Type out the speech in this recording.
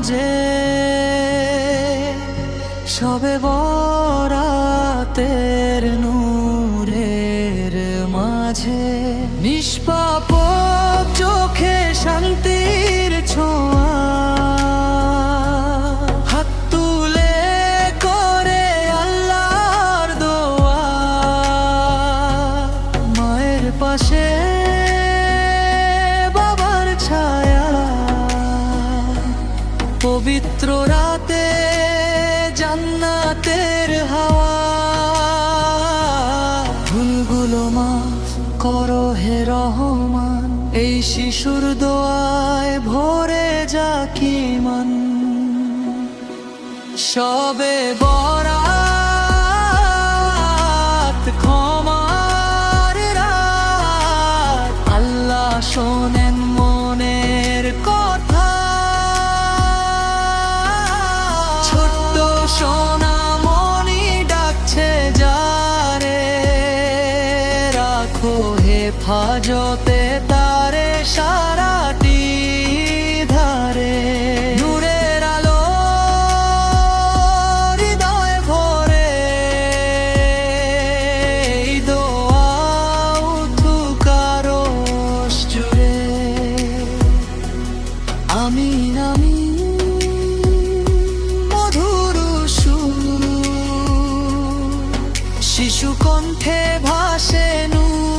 মাঝে সবে বরাতের নূরের মাঝে নিষ্পাপ চোখে শান্তির ছোঁয়া তুলে করে দোয়া মায়ের পাশে পবিত্র রাতে জান্নাতের হাওয়া। ভুলগুলো মাফ করো হে রহমান, এই শিশুর দোয়ায় ভরে যা কি মন। সবে বরাত হে ফাজতে তারে সারাটি ধারে, নূরের আলো হৃদয় ভরে। এই দোয়া উঠুক আরও জুড়ে। আমি আমি শিশু কণ্ঠে ভাসে নূরে।